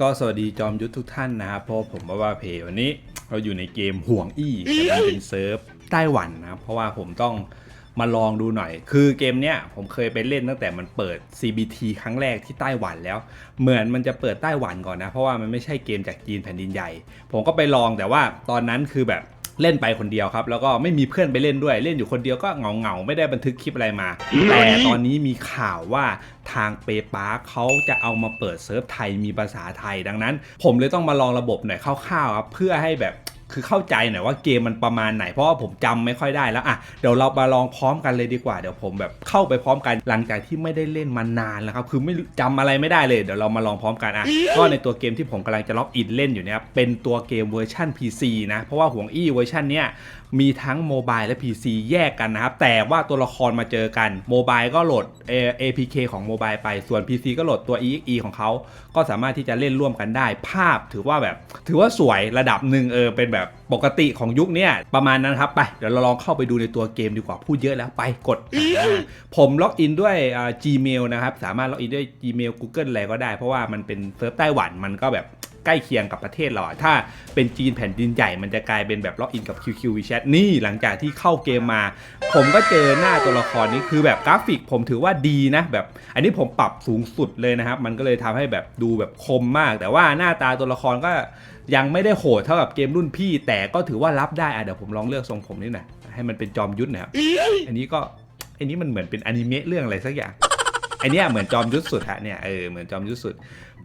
ก็สวัสดีจอมยุทธทุกท่านนะครับเพราะผมว่าว่าเพย์วันนี้เราอยู่ในเกมห่วงอี้แต่มันเป็นเซิร์ฟไต้หวันนะครับเพราะว่าผมต้องมาลองดูหน่อย คือเกมเนี้ยผมเคยไปเล่นตั้งแต่มันเปิด CBT ครั้งแรกที่ไต้หวันแล้ว เหมือนมันจะเปิดไต้หวันก่อนนะ เพราะว่ามันไม่ใช่เกมจากจีนแผ่นดินใหญ่ ผมก็ไปลองแต่ว่าตอนนั้นคือแบบ เล่นไปคนเดียวครับ แล้วก็ไม่มีเพื่อนไปเล่นด้วย เล่นอยู่คนเดียวก็เหงาเงาๆไม่ได้บันทึกคลิปอะไรมา แต่ตอนนี้มีข่าวว่าทางเปปาเขาจะเอามาเปิดเซิร์ฟไทยมีภาษาไทยดังนั้น ผมเลยต้องมาลองระบบหน่อยคร่าวๆครับเพื่อให้แบบ คือเข้าใจหน่อยว่าเกมมันประมาณไหน เพราะว่าผมจำไม่ค่อยได้แล้วอะเดี๋ยวเรามาลองพร้อมกันเลยดีกว่า เดี๋ยวผมแบบเข้าไปพร้อมกันหลังจากที่ไม่ได้เล่นมานานแล้วครับ คือไม่รู้จำอะไรไม่ได้เลย เดี๋ยวเรามาลองพร้อมกันอะ ก็ในตัวเกมที่ผมกำลังจะล็อกอินเล่นอยู่เนี่ยครับเป็นตัวเกมเวอร์ชัน PC นะ เพราะว่าห่วงอี้เวอร์ชันเนี้ยมีทั้งโมบายและ PC แยกกันนะครับ แต่ว่าตัวละครมาเจอกันโมบายก็โหลด A- APK ของโมบายไป ส่วน PC ก็โหลดตัว EXE ของเขาก็สามารถที่จะเล่นร่วมกันได้ ภาพถือว่าแบบ ถือว่าสวยระดับหนึ่งเออเป็นแบบปกติของยุคเนี้ยประมาณนั้นครับ ไป เดี๋ยวเราลองเข้าไปดูในตัวเกมดีกว่า พูดเยอะแล้วไปกดอ่าผมล็อกอินด้วยอ่า Gmail นะครับ สามารถล็อกอินด้วย Gmail Google อะไรก็ได้ เพราะว่ามันเป็นเซิร์ฟไต้หวันมันก็แบบใกล้เคียงกับประเทศเราอะถ้าเป็นจีนแผ่นดินใหญ่ มันจะกลายเป็นแบบล็อกอินกับ QQ WeChat นี่หลังจากที่เข้าเกมมา ผมก็เจอหน้าตัวละครนี้คือแบบกราฟิกผมถือว่าดีนะแบบ อันนี้ผมปรับสูงสุดเลยนะครับ มันก็เลยทำให้แบบดูแบบคมมาก แต่ว่าหน้าตาตัวละครก็ ยังไม่ได้โหดเท่ากับเกมรุ่นพี่ แต่ก็ถือว่ารับได้อะเดี๋ยวผมลองเลือกทรงผมนิดหน่อยให้มันเป็นจอมยุทธหนะครับอันนี้ก็อันนี้มันเหมือนเป็นอนิเมะเรื่องอะไรสักอย่างอันเนี้ยเหมือนจอมยุทธสุดฮะเนี่ยเออเหมือนจอมยุทธสุด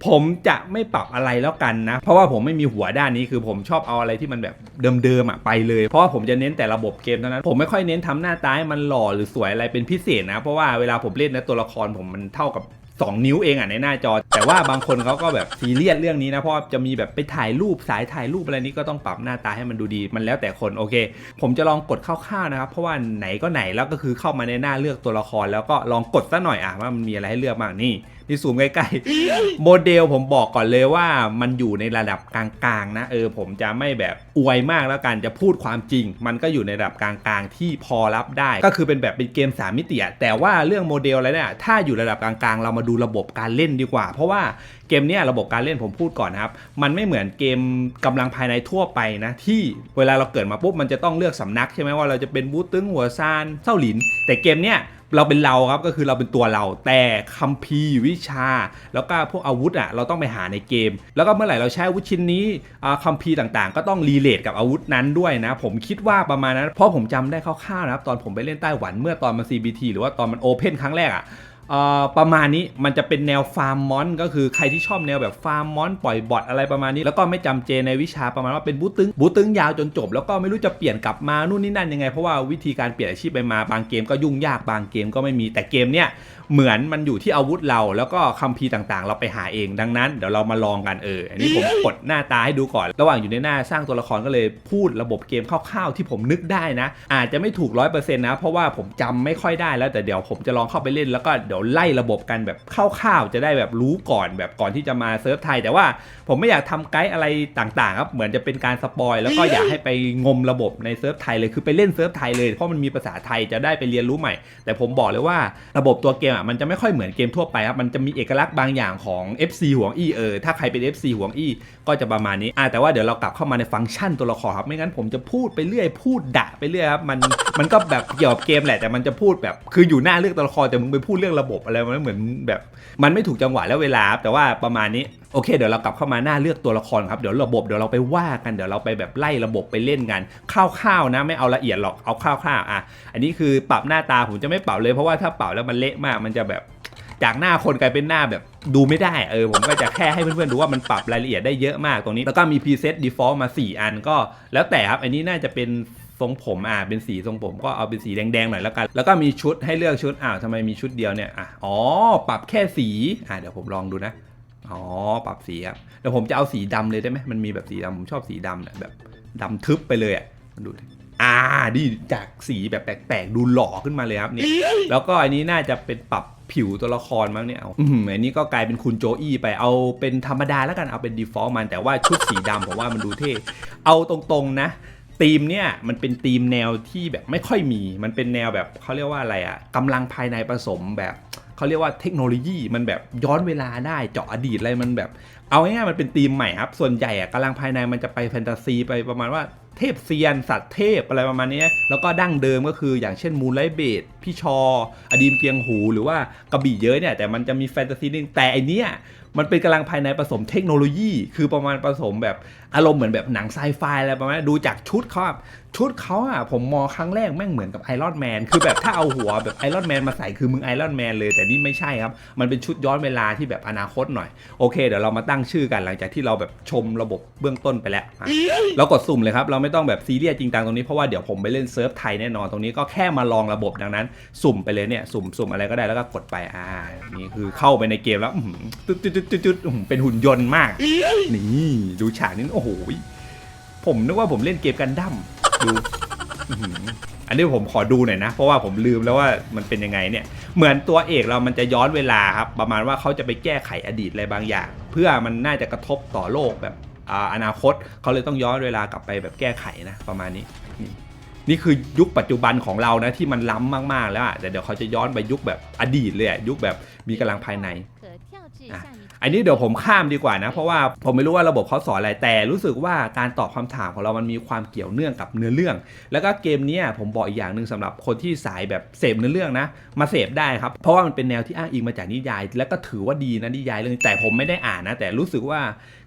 ผมจะไม่ปรับอะไรแล้วกันนะ เพราะว่าผมไม่มีหัวด้านนี้คือผมชอบเอาอะไรที่มันแบบเดิมๆอะไปเลย เพราะว่าผมจะเน้นแต่ระบบเกมเท่านั้น ผมไม่ค่อยเน้นทำหน้าตาให้มันหล่อหรือสวยอะไรเป็นพิเศษนะ เพราะว่าเวลาผมเล่นนะตัวละครผมมันเท่ากับ 2 นิ้วเองอะในหน้าจอ แต่ว่าบางคนเขาก็แบบซีเรียสเรื่องนี้นะ เพราะจะมีแบบไปถ่ายรูปสายถ่ายรูปอะไรนี้ก็ต้องปรับหน้าตาให้มันดูดี มันแล้วแต่คนโอเค ผมจะลองกดคร่าวๆนะครับ เพราะว่าไหนก็ไหนแล้วก็คือเข้ามาในหน้าเลือกตัวละคร แล้วก็ลองกดซะหน่อยอะว่ามันมีอะไรให้เลือกบ้างนี่ นี่ซูมใกล้ๆโมเดลผมบอกก่อนเลยว่ามันอยู่ในระดับกลางๆนะเออผมจะไม่แบบอวยมากแล้วกันจะพูดความจริง มันก็อยู่ในระดับกลางๆ ที่พอรับได้ ก็คือเป็นแบบเป็นเกม 3 มิติอะแต่ว่าเรื่องโมเดลอะไรเนี่ยถ้าอยู่ระดับกลางๆ เรามาดูระบบการเล่นดีกว่า เพราะว่าเกมเนี้ยระบบการเล่นผมพูดก่อนนะครับ มันไม่เหมือนเกมกำลังภายในทั่วไปนะ ที่เวลาเราเกิดมาปุ๊บมันจะต้องเลือกสำนักใช่ไหมว่าเราจะเป็นบูตึงหัวซานเส้าหลิน แต่เกมเนี้ย เราเป็นเราครับก็คือเราเป็นตัวเรา แต่คัมภีร์วิชา แล้วก็พวกอาวุธอะเราต้องไปหาในเกม แล้วก็เมื่อไหร่เราใช้อาวุธชิ้นนี้คัมภีร์ต่างๆ ก็ต้องรีเลทกับอาวุธนั้นด้วยนะ ผมคิดว่าประมาณนั้นเพราะผมจำได้คร่าวๆนะครับตอนผมไปเล่นไต้หวันเมื่อตอนมัน CBT หรือว่าตอนมันโอเพนครั้งแรกอะ ประมาณนี้มันจะเป็นแนวฟาร์มมอนก็คือใครที่ชอบแนวแบบฟาร์มมอนปล่อยบอทอะไรประมาณนี้ แล้วก็ไม่จำเจในวิชาประมาณว่าเป็นบูตึงบูตึงยาวจนจบ แล้วก็ไม่รู้จะเปลี่ยนกลับมานู่นนี่นั่นยังไง เพราะว่าวิธีการเปลี่ยนอาชีพไปมาบางเกมก็ยุ่งยากบางเกมก็ไม่มีแต่เกมเนี้ยเหมือนมันอยู่ที่อาวุธเราแล้วก็คัมภีร์ต่างๆ เราไปหาเองดังนั้นเดี๋ยวเรามาลองกันเอออันนี้ผมกดหน้าตาให้ดูก่อน ระหว่างอยู่ในหน้าสร้างตัวละครก็เลยพูดระบบเกมคร่าวๆที่ผมนึกได้นะ อาจจะไม่ถูกร้อยเปอร์เซ็นต์นะเพราะว่าผมจำไม่ค่อยได้แล้วแต่เดี๋ยวผมจะลองเข้าไปเล่นแล้วก็เดี๋ยวไล่ระบบกันแบบคร่าวๆจะได้แบบรู้ก่อนแบบก่อนที่จะมาเซิร์ฟไทย แต่ว่าผมไม่อยากทำไกด์อะไรต่างๆครับเหมือนจะเป็นการสปอยแล้วก็อยากให้ไปงมระบบในเซิร์ฟไทยเลยคือไปเล่นเซิร์ฟไทยเลยเพราะมันมีภาษาไทยจะได้ไปเรียนรู้ใหม่ แต่ผมบอกเลยว่าระบบตัวเกมอะมันจะไม่ค่อยเหมือนเกมทั่วไปครับมันจะมีเอกลักษณ์บางอย่างของ FC ห่วงอีเออถ้าใครเป็น FC ห่วงอี ก็จะประมาณนี้อะแต่ว่าเดี๋ยวเรากลับเข้ามาในฟังก์ชันตัวละครครับ ไม่งั้นผมจะพูดไปเรื่อย พูดดะไปเรื่อยครับ มันมันก็แบบเกี่ยวกับเกมแหละแต่มันจะพูดแบบคืออยู่หน้าเรื่องตัวละครแต่มึงไปพูดเรื่องระบบอะไรมันเหมือนแบบมันไม่ถูกจังหวะและเวลาครับแต่ว่าประมาณนี้โอเคเดี๋ยวเรากลับเข้ามาหน้าเลือกตัวละครครับเดี๋ยวระบบเดี๋ยวเราไปว่ากันเดี๋ยวเราไปแบบไล่ระบบไปเล่นกันคร่าวๆนะไม่เอาละเอียดหรอกเอาคร่าวๆอะอันนี้คือปรับหน้าตาผมจะไม่ปรับเลยเพราะว่าถ้าปรับแล้วมันเละมากมันจะแบบ จากหน้าคนกลายเป็นหน้าแบบดูไม่ได้เออผมก็จะแค่ให้เพื่อนๆดูว่ามันปรับรายละเอียดได้เยอะมากตรงนี้ แล้วก็มี preset default มา 4 อันก็แล้วแต่ครับ อันนี้น่าจะเป็นทรงผมอ่าเป็นสีทรงผมก็เอาเป็นสีแดงๆหน่อยแล้วกัน แล้วก็มีชุดให้เลือกชุดอ้าวทำไมมีชุดเดียวเนี่ยอะอ๋อปรับแค่สีอ่าเดี๋ยวผมลองดูนะอ๋อปรับสีครับเดี๋ยวผมจะเอาสีดำเลยได้ไหมมันมีแบบสีดำผมชอบสีดำเนี่ยแบบดำทึบไปเลยอะมาดูอ่าดีจากสีแบบแปลกๆ ดูหล่อขึ้นมาเลยครับเนี่ยแล้วก็อันนี้น่าจะเป็นปรับ ผิวตัวละครมั้งเนี่ยเอาอืมอันนี้ก็กลายเป็นคุณโจอี้ไปเอาเป็นธรรมดาแล้วกันเอาเป็น default มันแต่ว่าชุดสีดำผมว่ามันดูเท่เอาตรงๆนะธีมเนี่ยมันเป็นธีมแนวที่แบบไม่ค่อยมี มันเป็นแนวแบบเขาเรียกว่าอะไรอะกำลังภายในผสมแบบเขาเรียกว่าเทคโนโลยีมันแบบย้อนเวลาได้เจาะอดีตอะไรมันแบบเอาง่ายๆมันเป็นธีมใหม่ครับ ส่วนใหญ่อะกำลังภายในมันจะไปแฟนตาซีไปประมาณว่าเทพเซียน สัตว์เทพอะไรประมาณนี้ แล้วก็ดั้งเดิมก็คืออย่างเช่นมูนไลเบดพี่ชอ อดีมเจียงหูหรือว่ากระบี่เยอะเนี่ย แต่มันจะมีแฟนตาซีนึงแต่อันเนี้ยมันเป็นกำลังภายในผสมเทคโนโลยี คือประมาณผสมแบบอารมณ์เหมือนแบบหนังไซไฟอะไรประมาณนั้ดูจากชุดเขาชุดเขาอะผมมองครั้งแรกแม่งเหมือนกับไอรอนแมนคือแบบถ้าเอาหัวแบบไอรอนแมนมาใส่คือมึงไอรอนแมนเลยแต่นี่ไม่ใช่ครับมันเป็นชุดย้อนเวลาที่แบบอนาคตหน่อยโอเคเดี๋ยวเรามาตั้งชื่อกันหลังจากที่เราแบบชมระบบเบื้องต้นไปแล้วอะเรากดสุ่มเลยครับ เราไม่ต้องแบบซีเรียสจริงจังตรงนี้เพราะว่าเดี๋ยวผมไปเล่นเซิร์ฟไทยแน่นอนตรงนี้ก็แค่มาลองระบบดังนั้น สุ่มไปเลยเนี่ยสุ่มสุ่มอะไรก็ได้แล้วก็กดไปอ่านี่คือเข้าไปในเกมแล้วอื้อหือตึ๊ดตึ๊ดตึ๊ดตึ๊ดตึ๊ดอื้อหือเป็นหุ่นยนต์มาก นี่ดูฉากนี้โอ้โหผมนึกว่าผมเล่นเกมกันดั้มดูอื้อหือ อันนี้ผมขอดูหน่อยนะ เพราะว่าผมลืมแล้วว่ามันเป็นยังไงเนี่ย เหมือนตัวเอกเรามันจะย้อนเวลาครับ ประมาณว่าเขาจะไปแก้ไขอดีตอะไรบางอย่าง เพื่อมันน่าจะกระทบต่อโลกแบบอนาคต เขาเลยต้องย้อนเวลากลับไปแบบแก้ไขนะ ประมาณนี้ นี่คือยุคปัจจุบันของเรานะที่มันล้ำมากๆแล้วแต่เดี๋ยวเขาจะย้อนไปยุคแบบอดีตเลยยุคแบบมีกำลังภายใน อันนี้เดี๋ยวผมข้ามดีกว่านะ เพราะว่าผมไม่รู้ว่าระบบเขาสอนอะไรแต่รู้สึกว่าการตอบคำถามของเรามันมีความเกี่ยวเนื่องกับเนื้อเรื่อง แล้วก็เกมนี้ผมบอกอีกอย่างหนึ่งสำหรับคนที่สายแบบเสพเนื้อเรื่องนะ มาเสพได้ครับ เพราะว่ามันเป็นแนวที่อ้างอิงมาจากนิยาย แล้วก็ถือว่าดีนะนิยายเรื่องแต่ผมไม่ได้อ่านนะ แต่รู้สึกว่า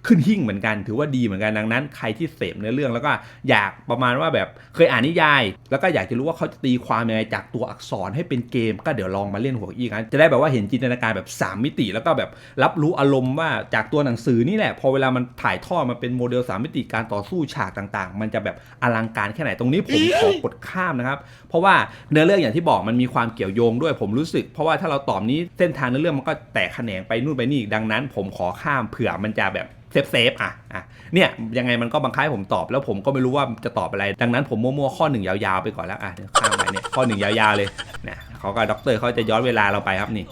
ขึ้นหิ่งเหมือนกัน ถือว่าดีเหมือนกันดังนั้น ใครที่เสพเนื้อเรื่องแล้วก็อยากประมาณว่าแบบเคยอ่านนิยาย แล้วก็อยากจะรู้ว่าเขาจะตีความยังไงจากตัวอักษรให้เป็นเกม ก็เดี๋ยวลองมาเล่นหัวอีกนะจะได้แบบว่าเห็นจินตนาการแบบ 3 มิติ แล้วก็แบบรับรู้อารมณ์ว่าจากตัวหนังสือนี่แหละพอเวลามันถ่ายทอดมาเป็นโมเดล 3 มิติการต่อสู้ฉากต่างๆ มันจะแบบอลังการแค่ไหนตรงนี้ผมขอกดข้ามนะครับเพราะว่าเนื้อเรื่องอย่างที่บอกมันมีความเกี่ยวโยงด้วยผมรู้สึก เพราะว่าถ้าเราตอบนี้เส้นทางเนื้อเรื่องมันก็แตกแขนงไปนู่นไปนี่อีกดังนั้น ผมขอข้ามเผื่อมันจะแบบเซฟเซฟอะอะเนี่ยยังไงมันก็บังคับให้ผมตอบแล้วผมก็ไม่รู้ว่าจะตอบอะไร ดังนั้นผมมั่วๆข้อหนึ่งยาวๆไปก่อนแล้วอะข้ามไปเนี่ยข้อหนึ่งยาวๆเลยเนี่ยเขากับด็อกเตอร์เขาจะย้อนเวลาเราไปครับนี่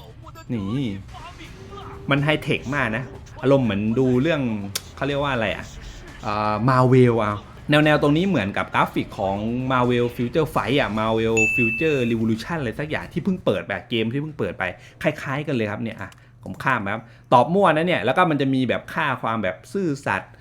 นี่มันไฮเทคมากนะ อารมณ์เหมือนดูเรื่องเขาเรียกว่าอะไรอะมาเวลอะแนวแนวๆตรงนี้เหมือนกับกราฟิกของ Marvel Future Fight อะ Marvel Future Revolution อะไรสักอย่างที่เพิ่งเปิดแบบเกมที่เพิ่งเปิดไป คล้ายๆกันเลยครับเนี่ยอะ ผมข้ามครับ ตอบมั่วนะเนี่ยแล้วก็มันจะมีแบบค่าความแบบซื่อสัตย์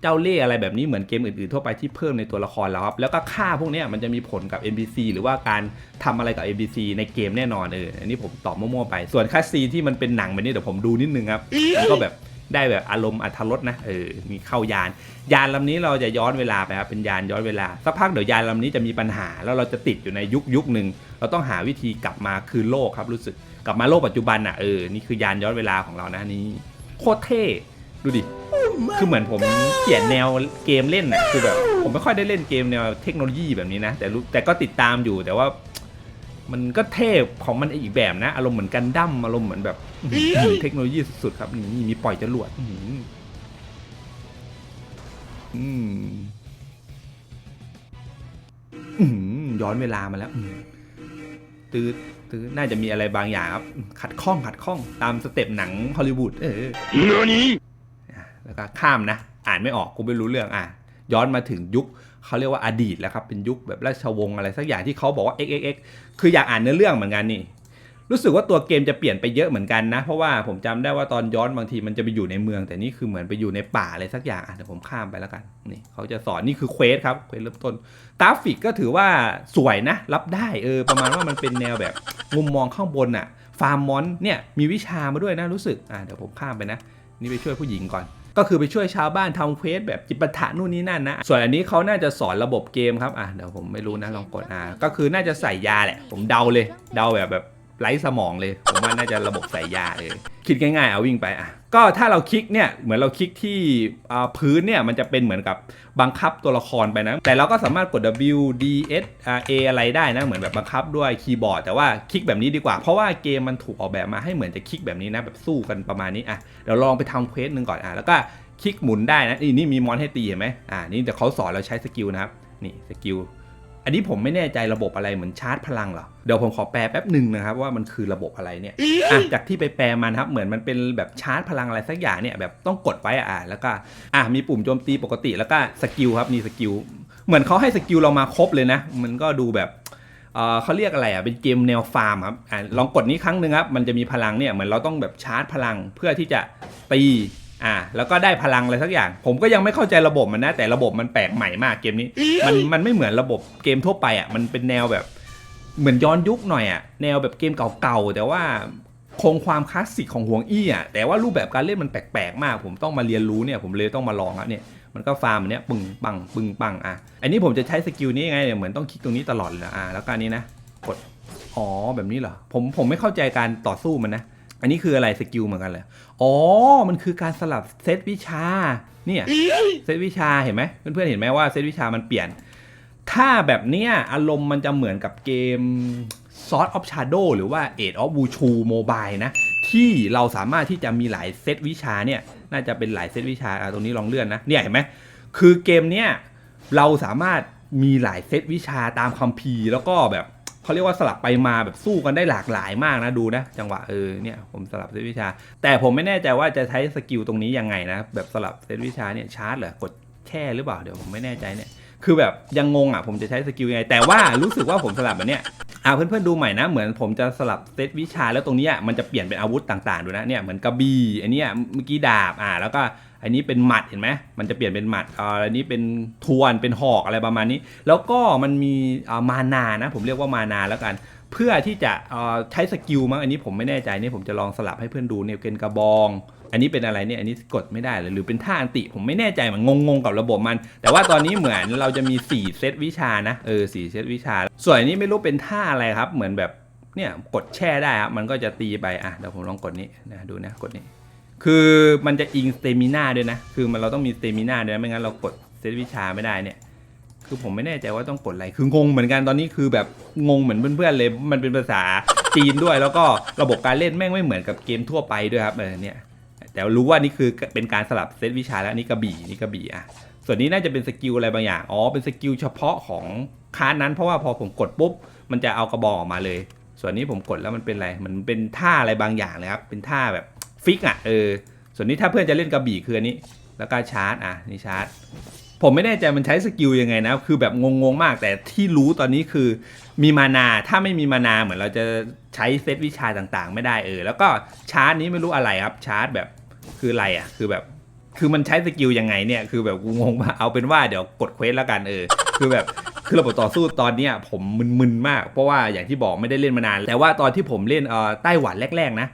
เจ้าเล่ห์อะไรแบบนี้เหมือนเกมอื่นๆทั่วไปที่เพิ่มในตัวละครแล้วครับ แล้วก็ค่าพวกนี้มันจะมีผลกับ NPC หรือว่าการทำอะไรกับ NPC ในเกมแน่นอนเอออันนี้ผมตอบมั่วๆไป ส่วนค่าซีที่มันเป็นหนังแบบนี้เดี๋ยวผมดูนิดนึงครับมันก็แบบได้แบบอารมณ์อัธรสนะเออมีเข้ายาน ยานลำนี้เราจะย้อนเวลาไปครับเป็นยานย้อนเวลาสักพักเดี๋ยวยานลำนี้จะมีปัญหา แล้วเราจะติดอยู่ในยุคยุคหนึ่งเราต้องหาวิธีกลับมาคืนโลกครับรู้สึก กลับมาโลกปัจจุบันอะเออนี่คือยานย้อนเวลาของเรานะนี่โคตรเท่ดูดิ คือเหมือนผมเขียนแนวเกมเล่นน่ะคือแบบผมไม่ค่อยได้เล่นเกมแนวเทคโนโลยีแบบนี้นะ แต่รู้แต่ก็ติดตามอยู่แต่ว่า มันก็เทพของมันอีกแบบนะ อารมณ์เหมือนกันดั้มอารมณ์เหมือนแบบอื้อหือเทคโนโลยีสุดๆครับนี่มีปล่อยจรวดอื้อหืออืมอื้อหือย้อนเวลามาแล้วอื้อตื้อ ตื้อน่าจะมีอะไรบางอย่างครับ ขัดข้องขัดข้องตามสเต็ปหนังฮอลลีวูดเออแล้วก็ข้ามนะ อ่านไม่ออกกูไม่รู้เรื่องอะย้อนมาถึงยุคเขาเรียกว่าอดีตแล้วครับ เป็นยุคแบบราชวงศ์อะไรสักอย่างที่เขาบอกว่า x x x คืออยากอ่านเนื้อเรื่องเหมือนกันนี่ รู้สึกว่าตัวเกมจะเปลี่ยนไปเยอะเหมือนกันนะ เพราะว่าผมจำได้ว่าตอนย้อนบางทีมันจะไปอยู่ในเมือง แต่นี่คือเหมือนไปอยู่ในป่าอะไรสักอย่างอะเดี๋ยวผมข้ามไปแล้วกันนี่เขาจะสอนนี่คือเควสครับเควสเริ่มต้นกราฟิกก็ถือว่าสวยนะ รับได้เออประมาณว่ามันเป็นแนวแบบมุมมองข้างบนอะฟาร์มมอนเนี่ยมีวิชามาด้วยนะรู้สึกอะเดี๋ยวผมข้ามไปนะ นี่ไปช่วยผู้หญิงก่อนก็คือไปช่วยชาวบ้านทำเควสแบบจิปาถะนู่นนี่นั่นนะ ส่วนอันนี้เขาน่าจะสอนระบบเกมครับ อะเดี๋ยวผมไม่รู้นะลองกดอ่าก็คือน่าจะใส่ยาแหละ ผมเดาเลย เดาแบบแบบ ไร้สมองเลยผมว่าน่าจะระบบใส่ยาเลยคิดง่ายๆเอาวิ่งไปอะก็ถ้าเราคลิกเนี่ยเหมือนเราคลิกที่พื้นเนี่ยมันจะเป็นเหมือนกับบังคับตัวละครไปนะ แต่เราก็สามารถกด W D S R A อะไรได้นะ เหมือนแบบบังคับด้วยคีย์บอร์ดแต่ว่าคลิกแบบนี้ดีกว่า เพราะว่าเกมมันถูกออกแบบมาให้เหมือนจะคลิกแบบนี้นะแบบสู้กันประมาณนี้อะเดี๋ยวลองไปทำเควสหนึ่งก่อนอะแล้วก็คลิกหมุนได้นะนี่นี่มีมอนให้ตีเห็นไหมอ่านี่เดี๋ยวเขาสอนเราใช้สกิลนะครับนี่สกิล อันนี้ผมไม่แน่ใจระบบอะไรเหมือนชาร์จพลังเหรอ เดี๋ยวผมขอแปลแป๊บหนึ่งนะครับว่ามันคือระบบอะไรเนี่ยอะจากที่ไปแปลมันครับเหมือนมันเป็นแบบชาร์จพลังอะไรสักอย่างเนี่ยแบบต้องกดไว้อะแล้วก็อะมีปุ่มโจมตีปกติแล้วก็สกิลครับนี่สกิลเหมือนเขาให้สกิลเรามาครบเลยนะ มันก็ดูแบบเอ่อเขาเรียกอะไรอะเป็นเกมแนวฟาร์มครับอ่าลองกดนี้ครั้งหนึ่งครับมันจะมีพลังเนี่ยเหมือนเราต้องแบบชาร์จพลังเพื่อที่จะตี อ่าแล้วก็ได้พลังอะไรสักอย่าง ผมก็ยังไม่เข้าใจระบบมันนะ แต่ระบบมันแปลกใหม่มากเกมนี้ มันมันไม่เหมือนระบบเกมทั่วไปอะมันเป็นแนวแบบเหมือนย้อนยุคหน่อยอะแนวแบบเกมเก่าๆแต่ว่าคงความคลาสสิกของห่วงอี้อะแต่ว่ารูปแบบการเล่นมันแปลกๆมาก ผมต้องมาเรียนรู้เนี่ยผมเลยต้องมาลองอะเนี่ยมันก็ฟาร์มอันเนี้ยปึ้งปังปึ้งปังอะอันนี้ผมจะใช้สกิลนี้ยังไงเนี่ยเหมือนต้องคลิกตรงนี้ตลอดเลยนะอะแล้วก็อันนี้นะกดอ๋อแบบนี้เหรอผมผมไม่เข้าใจการต่อสู้มันนะ อันนี้คืออะไรสกิลเหมือนกันเลยอ๋อ มันคือการสลับเซตวิชา เนี่ยเซตวิชาเห็นไหมเพื่อนๆเห็นไหมว่าเซตวิชามันเปลี่ยน ถ้าแบบเนี้ยอารมณ์มันจะเหมือนกับเกม Sword of Shadow หรือว่า Age of Wushu Mobile นะ ที่เราสามารถที่จะมีหลายเซตวิชาเนี่ย น่าจะเป็นหลายเซตวิชาอะตรงนี้ลองเลื่อนนะ เนี่ยเห็นไหมคือเกมเนี้ยเราสามารถมีหลายเซตวิชาตามคัมภีร์แล้วก็แบบ เขาเรียกว่าสลับไปมาแบบสู้กันได้หลากหลายมากนะดูนะ จังหวะเออเนี่ยผมสลับเซตวิชา แต่ผมไม่แน่ใจว่าจะใช้สกิลตรงนี้ยังไงนะแบบสลับเซตวิชาเนี่ยชาร์จเหรอกดแช่หรือเปล่าเดี๋ยวผมไม่แน่ใจเนี่ยคือแบบยังงงอะผมจะใช้สกิลยังไง แต่ว่ารู้สึกว่าผมสลับแบบเนี้ยอ่าเพื่อนๆดูใหม่นะ เหมือนผมจะสลับเซตวิชาแล้วตรงนี้มันจะเปลี่ยนเป็นอาวุธต่างๆดูนะเนี่ยเหมือนกระบี่อันนี้เมื่อกี้ดาบอ่าแล้วก็ อันนี้เป็นหมัดเห็นไหมมันจะเปลี่ยนเป็นหมัดอ่าอันนี้เป็นทวนเป็นหอกอะไรประมาณนี้ แล้วก็มันมีอ่ามานานะผมเรียกว่ามานาแล้วกัน เพื่อที่จะอ่อใช้สกิลมั้งอันนี้ผมไม่แน่ใจนี่ผมจะลองสลับให้เพื่อนดูเนี่ยเป็นกระบอง อันนี้เป็นอะไรเนี่ยอันนี้กดไม่ได้เลยหรือเป็นท่าอันติผมไม่แน่ใจเหมันงงๆกับระบบมัน แต่ว่าตอนนี้เหมือนเราจะมี 4 เซตวิชานะเออสเซตวิชา ส่วนอันนี้ไม่รู้เป็นท่าอะไรครับ เหมือนแบบเนี่ยกดแช่ได้ครับมันก็จะตีไปอะเดี๋ยวผมลองกดนี้นะดูนะกดนี้ คือมันจะอิงสเตมิน่าด้วยนะ คือมันเราต้องมีสเตมิน่าด้วยนะไม่งั้นเรากดเซตวิชาไม่ได้เนี่ย คือผมไม่แน่ใจว่าต้องกดอะไร คืองงเหมือนกันตอนนี้คือแบบงงเหมือนเพื่อนๆเลย มันเป็นภาษาจีนด้วย แล้วก็ระบบการเล่นแม่งไม่เหมือนกับเกมทั่วไปด้วยครับเออเนี่ย แต่รู้ว่านี่คือเป็นการสลับเซตวิชาแล้วนี่กระบี่นี่กระบี่อะ ส่วนนี้น่าจะเป็นสกิลอะไรบางอย่าง อ๋อ เป็นสกิลเฉพาะของคาสนั้น เพราะว่าพอผมกดปุ๊บ มันจะเอากระบอกออกมาเลย ส่วนนี้ผมกดแล้วมันเป็นอะไร มันเป็นท่าอะไรบางอย่างเลยครับ เป็นท่าแบบ ฟิกอะเออส่วนนี้ถ้าเพื่อนจะเล่นกระบี่คืออันนี้ แล้วก็ชาร์จอะนี่ชาร์จ ผมไม่แน่ใจมันใช้สกิลยังไงนะ คือแบบงงๆมาก แต่ที่รู้ตอนนี้คือมีมานาถ้าไม่มีมานาเหมือนเราจะใช้เซตวิชาต่างๆ ไม่ได้เออ แล้วก็ชาร์จนี้ไม่รู้อะไรครับชาร์จแบบคืออะไรอะ คือแบบคือมันใช้สกิลยังไงเนี่ยคือแบบกูงงมากเอาเป็นว่าเดี๋ยวกดเควสแล้วกันเออ คือแบบคือระบบต่อสู้ตอนนี้ผมมึนๆมาก เพราะว่าอย่างที่บอกไม่ได้เล่นมานาน แต่ว่าตอนที่ผมเล่นเอ่อไต้หวันแรก ๆ นะ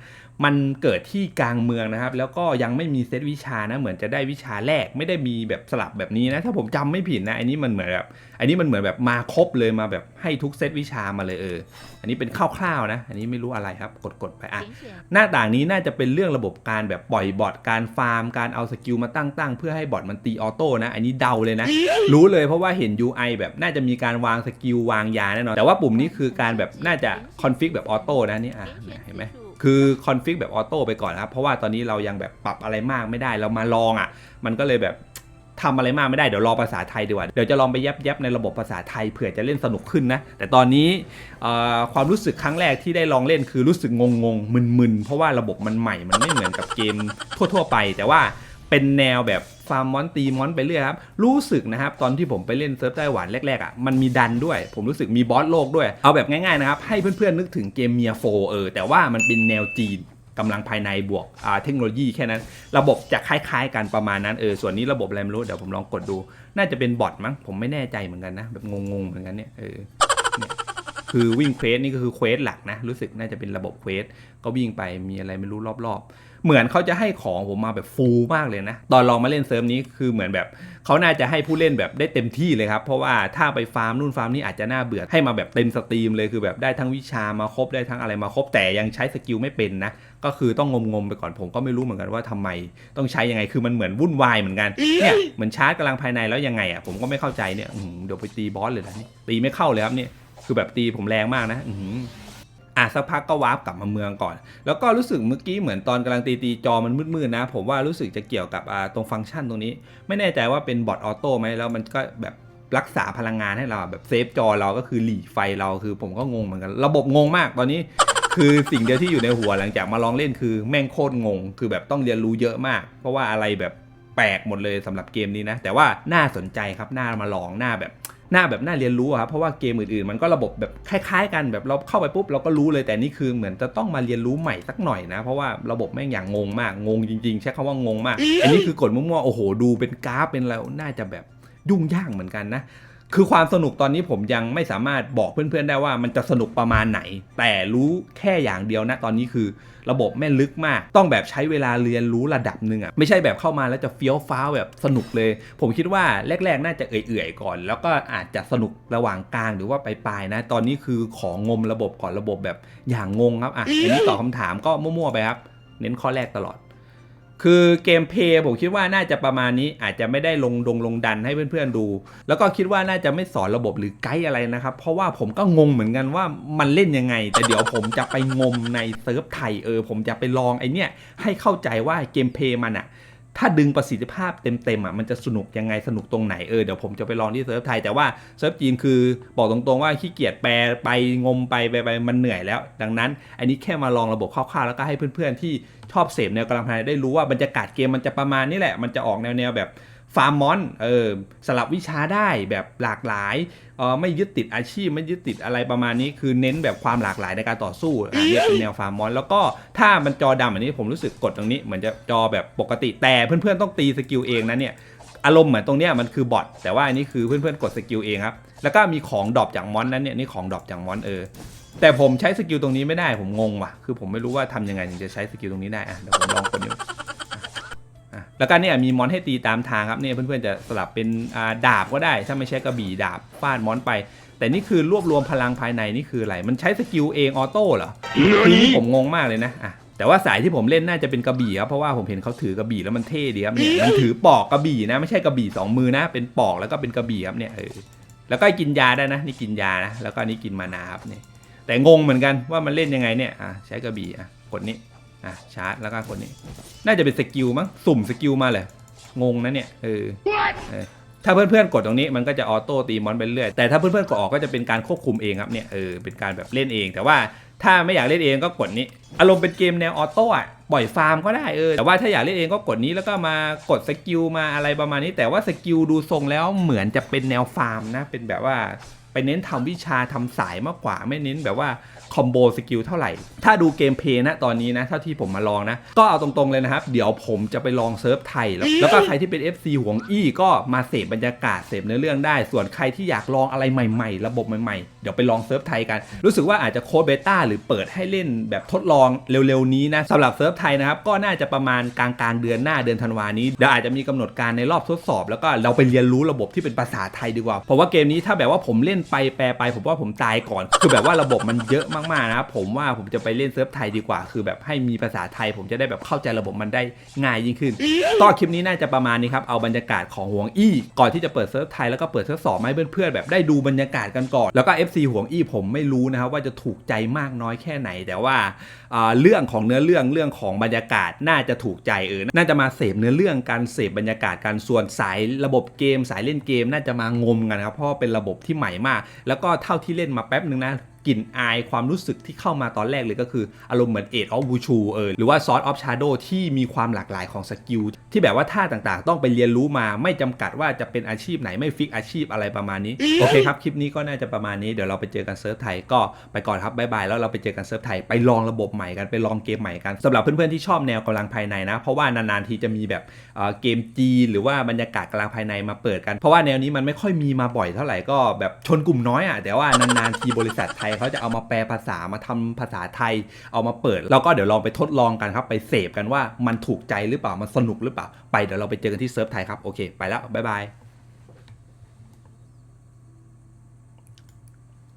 มันเกิดที่กลางเมืองนะครับ แล้วก็ยังไม่มีเซตวิชานะเหมือนจะได้วิชาแรกไม่ได้มีแบบสลับแบบนี้นะ ถ้าผมจำไม่ผิดนะอันนี้มันเหมือนแบบอันนี้มันเหมือนแบบมาครบเลยมาแบบให้ทุกเซตวิชามาเลยเอออันนี้เป็นคร่าวๆนะ อันนี้ไม่รู้อะไรครับกดๆไปอะหน้าต่างนี้น่าจะเป็นเรื่องระบบการแบบปล่อยบอทการฟาร์ม การเอาสกิลมาตั้งๆเพื่อให้บอทมันตีออโต้นะ อันนี้เดาเลยนะ รู้เลยเพราะว่าเห็น UI แบบน่าจะมีการวางสกิลวางยาแน่นอนแต่ว่าปุ่มนี้คือการแบบน่าจะคอนฟิกแบบออโต้นะนี่อะเห็นไหม คือคอนฟิกแบบออโต้ไปก่อนนะครับ เพราะว่าตอนนี้เรายังแบบปรับอะไรมากไม่ได้เรามาลองอะ มันก็เลยแบบทำอะไรมากไม่ได้เดี๋ยวรอภาษาไทยดีกว่า เดี๋ยวจะลองไปยับยับในระบบภาษาไทยเผื่อจะเล่นสนุกขึ้นนะ แต่ตอนนี้ความรู้สึกครั้งแรกที่ได้ลองเล่นคือรู้สึกงงงงมึนๆ เพราะว่าระบบมันใหม่มันไม่เหมือนกับเกมทั่ว ๆ ไป แต่ว่าเป็นแนวแบบ ฟาร์มมอนตีมอนไปเรื่อยครับ รู้สึกนะครับ ตอนที่ผมไปเล่นเซิร์ฟไต้หวันแรกๆอะมันมีดันด้วย ผมรู้สึกมีบอสโลกด้วย เอาแบบง่ายๆนะครับ ให้เพื่อนๆนึกถึงเกมเมียโฟเออแต่ว่ามันเป็นแนวจีนกำลังภายในบวกอ่าเทคโนโลยีแค่นั้น ระบบจะคล้ายๆกันประมาณนั้นเออส่วนนี้ระบบอะไรไม่รู้เดี๋ยวผมลองกดดู น่าจะเป็นบอทมั้งผมไม่แน่ใจเหมือนกันนะแบบงงๆเหมือนกันเนี่ยเออคือวิ่งเควสนี่ก็คือเควสหลักนะรู้สึกน่าจะเป็นระบบเควสก็วิ่งไปมีอะไรไม่รู้รอบๆ เหมือนเขาจะให้ของผมมาแบบฟูลมากเลยนะ ตอนลองมาเล่นเซิร์ฟนี้คือเหมือนแบบเขาน่าจะให้ผู้เล่นแบบได้เต็มที่เลยครับ เพราะว่าถ้าไปฟาร์มนู่นฟาร์มนี่อาจจะน่าเบื่อให้มาแบบเต็มสตรีมเลยคือแบบได้ทั้งวิชามาครบได้ทั้งอะไรมาครบแต่ยังใช้สกิลไม่เป็นนะก็คือต้องงมๆไปก่อนผมก็ไม่รู้เหมือนกันว่าทำไมต้องใช้ยังไงคือมันเหมือนวุ่นวายเหมือนกันเนี่ยเหมือนชาร์จกำลังภายในแล้วยังไงอะผมก็ไม่เข้าใจเนี่ยเดี๋ยวไปตีบอสเลยนะตีไม่เข้าเลยครับเนี่ยคือแบบตีผมแรงมากนะอื อะสักพักก็วาร์ปกลับมาเมืองก่อน แล้วก็รู้สึกเมื่อกี้เหมือนตอนกำลังตีตีจอมันมืดๆนะ ผมว่ารู้สึกจะเกี่ยวกับตรงฟังก์ชันตรงนี้ ไม่แน่ใจว่าเป็นบอทออโต้ไหมแล้วมันก็แบบรักษาพลังงานให้เราแบบเซฟจอเราก็คือหลีไฟเราคือผมก็งงเหมือนกัน ระบบงงมากตอนนี้ คือสิ่งเดียวที่อยู่ในหัวหลังจากมาลองเล่นคือแม่งโคตรงง คือแบบต้องเรียนรู้เยอะมาก เพราะว่าอะไรแบบแปลกหมดเลยสำหรับเกมนี้นะ แต่ว่าน่าสนใจครับน่ามาลองน่าแบบ หน้าแบบน่าเรียนรู้ครับเพราะว่าเกมอื่นๆ มันก็ระบบแบบคล้ายๆ กันแบบเราเข้าไปปุ๊บเราก็รู้เลยแต่นี่คือเหมือนจะต้องมาเรียนรู้ใหม่สักหน่อยนะ เพราะว่าระบบแม่งอย่างงงมากงงจริงๆ ใช้คำว่างงมาก อันนี้คือกดมั่วๆโอ้โหดูเป็นกราฟเป็นอะไรน่าจะแบบยุ่งยากเหมือนกันนะ คือความสนุกตอนนี้ผมยังไม่สามารถบอกเพื่อนๆได้ว่ามันจะสนุกประมาณไหน แต่รู้แค่อย่างเดียวนะตอนนี้คือระบบแม่งลึกมาก ต้องแบบใช้เวลาเรียนรู้ระดับหนึ่งอะไม่ใช่แบบเข้ามาแล้วจะเฟี้ยวฟ้าวแบบสนุกเลย ผมคิดว่าแรกๆ น่าจะเอื่อยๆก่อน แล้วก็อาจจะสนุกระหว่างกลางหรือว่าปลายๆนะ ตอนนี้คือของงมระบบก่อนระบบแบบอย่างงงครับอะอันนี้ตอบคำถามก็มั่วๆไปครับ เน้นข้อแรกตลอด คือเกมเพย์ผมคิดว่าน่าจะประมาณนี้อาจจะไม่ได้ลงดงลงดันให้เพื่อนๆดู แล้วก็คิดว่าน่าจะไม่สอนระบบหรือไกด์อะไรนะครับ เพราะว่าผมก็งงเหมือนกันว่ามันเล่นยังไง แต่เดี๋ยวผมจะไปงมในเซิร์ฟไทยเออผมจะไปลองไอเนี้ยให้เข้าใจว่าเกมเพย์มันอะ ถ้าดึงประสิทธิภาพเต็มๆอะมันจะสนุกยังไงสนุกตรงไหนเออเดี๋ยวผมจะไปลองที่เซิร์ฟไทย แต่ว่าเซิร์ฟจีนคือบอกตรงๆว่าขี้เกียจแปลไปงมไปไปไปมันเหนื่อยแล้ว ดังนั้น อันนี้แค่มาลองระบบคร่าวๆแล้วก็ให้เพื่อนๆที่ชอบเสพแนวกำลังภายได้รู้ว่าบรรยากาศเกมมันจะประมาณนี้แหละมันจะออกแนวๆแบบ ฟาร์มมอนเออสลับวิชาได้แบบหลากหลายเออไม่ยึดติดอาชีพไม่ยึดติดอะไรประมาณนี้ คือเน้นแบบความหลากหลายในการต่อสู้อันนี้เป็นแนวฟาร์มมอน แล้วก็ถ้ามันจอดำอันนี้ผมรู้สึกกดตรงนี้เหมือนจะจอแบบปกติแต่เพื่อนๆต้องตีสกิลเองนะเนี่ยอารมณ์เหมือนตรงเนี้ยมันคือบอทแต่ว่าอันนี้คือเพื่อนๆกดสกิลเองครับแล้วก็มีของดรอปจากมอนนั้นเนี่ยนี่ของดรอปจากมอนเออแต่ผมใช้สกิลตรงนี้ไม่ได้ผมงงว่ะคือผมไม่รู้ว่าทำยังไงถึงจะใช้สกิลตรงนี้ได้อะเดี๋ยวผมลองกดดูอะ แล้วก็เนี่ยมีมอนให้ตีตามทางครับเนี่ยเพื่อนๆจะสลับเป็นอ่าดาบก็ได้ ถ้าไม่ใช้กระบี่ดาบฟาดมอนไป แต่นี่คือรวบรวมพลังภายในนี่คืออะไรมันใช้สกิลเองออโต้เหรอคือนี่ผมงงมากเลยนะอะแต่ว่าสายที่ผมเล่นน่าจะเป็นกระบี่ครับเพราะว่าผมเห็นเขาถือกระบี่แล้วมันเท่ดีครับเนี่ยมันถือปอกกระบี่นะไม่ใช่กระบี่สองมือนะ เป็นปอกแล้วก็เป็นกระบี่ครับเนี่ยเออแล้วก็กินยาได้นะนี่กินยานะแล้วก็อันนี่กินมานาครับเนี่ยแต่งงเหมือนกันว่ามันเล่นยังไงเนี่ยอะใช้กระบี่อะกดนี้ อะชาร์จแล้วก็กดนี้ น่าจะเป็นสกิลมั้งสุ่มสกิลมาเลยงงนะเนี่ยเออเออถ้าเพื่อนๆกดตรงนี้มันก็จะออโต้ตีมอนไปเรื่อยแต่ถ้าเพื่อนๆกดออกก็จะเป็นการควบคุมเองครับเนี่ยเออเป็นการแบบเล่นเอง แต่ว่าถ้าไม่อยากเล่นเองก็กดนี้ อารมณ์เป็นเกมแนวออโต้อะปล่อยฟาร์มก็ได้เออแต่ว่าถ้าอยากเล่นเองก็กดนี้แล้วก็มากดสกิลมาอะไรประมาณนี้ แต่ว่าสกิลดูทรงแล้วเหมือนจะเป็นแนวฟาร์มนะเป็นแบบว่า ไปเน้นทำวิชาทำสายมากกว่า ไม่เน้นแบบว่าคอมโบสกิลเท่าไหร่ ถ้าดูเกมเพลย์นะตอนนี้นะเท่าที่ผมมาลองนะ ก็เอาตรงๆเลยนะครับ เดี๋ยวผมจะไปลองเซิร์ฟไทย แล้วแล้วก็ใครที่เป็น FC หวงอี้ก็มาเสพบรรยากาศเสพเนื้อเรื่องได้ ส่วนใครที่อยากลองอะไรใหม่ ๆ ระบบใหม่ๆ เดี๋ยวไปลองเซิร์ฟไทยกัน รู้สึกว่าอาจจะโค้ดเบต้าหรือเปิดให้เล่นแบบทดลองเร็วๆนี้นะสำหรับเซิร์ฟไทยนะครับก็น่าจะประมาณกลางๆเดือนหน้าเดือนธันวานี้เดี๋ยวอาจจะมีกำหนดการในรอบทดสอบ แล้วก็เราไปเรียนรู้ระบบที่เป็นภาษาไทยดีกว่าเพราะว่าเกมนี้ถ้าแบบว่าผมเล่นไปแปลไปผมว่าผมตายก่อน คือแบบว่าระบบมันเยอะมากๆนะครับผมว่าผมจะไปเล่นเซิร์ฟไทยดีกว่า คือแบบให้มีภาษาไทย ผมจะได้แบบเข้าใจระบบมันได้ง่ายยิ่งขึ้นก็คลิปนี้น่าจะประมาณนี้ครับเอาบรรยากาศของห่วงอี้ก่อนที่จะเปิดเซิร์ฟไทยแล้วก็เปิดเซิร์ฟสอบให้เพื่อนๆแบบได้ดูบรรยากาศกันก่อนแล้วก็ FC ห่วงอี้ผมไม่รู้นะครับว่าจะถูกใจมากน้อยแค่ไหน แต่ว่าเรื่องของเนื้อเรื่องเรื่องของบรรยากาศน่าจะถูกใจเออน่าจะมาเสพเนื้อเรื่องการเสพบรรยากาศการส่วนสายระบบเกม สายเล่นเกมน่าจะมางมกันครับเพราะเป็นระบบที่ใหม่มากแล้วก็เท่าที่เล่นมาแป๊บหนึ่งนะ กลิ่นอายความรู้สึกที่เข้ามาตอนแรกเลยก็คือ อารมณ์เหมือน Age of Wushu เออหรือว่า Sword of Shadow ที่มีความหลากหลายของสกิลที่แบบว่าท่าต่างๆ ต้องไปเรียนรู้มาไม่จำกัดว่าจะเป็นอาชีพไหนไม่ฟิกอาชีพอะไรประมาณนี้ โอเคครับ คลิปนี้ก็น่าจะประมาณนี้เดี๋ยวเราไปเจอกันเซิร์ฟไทยก็ไปก่อนครับบ๊ายบายแล้วเราไปเจอกันเซิร์ฟไทยไปลองระบบใหม่กันไปลองเกมใหม่กันสำหรับเพื่อนๆที่ชอบแนวกำลังภายในนะ เพราะว่านานๆทีจะมีแบบเอ่อเกมจีนหรือว่าบรรยากาศกำลังภายในมาเปิดกันเพราะว่าแนวนี้มันไม่ค่อยมีมาบ่อยเท่าไหร่ก็แบบชนกลุ่มน้อยอะแต่ว่านานๆทีบริษัทไทยเขาจะเอามาแปลภาษามาทำภาษาไทย เอามาเปิด แล้วก็เดี๋ยวลองไปทดลองกันครับไปเสพกันว่ามันถูกใจหรือเปล่ามันสนุกหรือเปล่า ไปเดี๋ยวเราไปเจอกันที่เซิร์ฟไทยครับโอเคไปแล้วบ๊ายบาย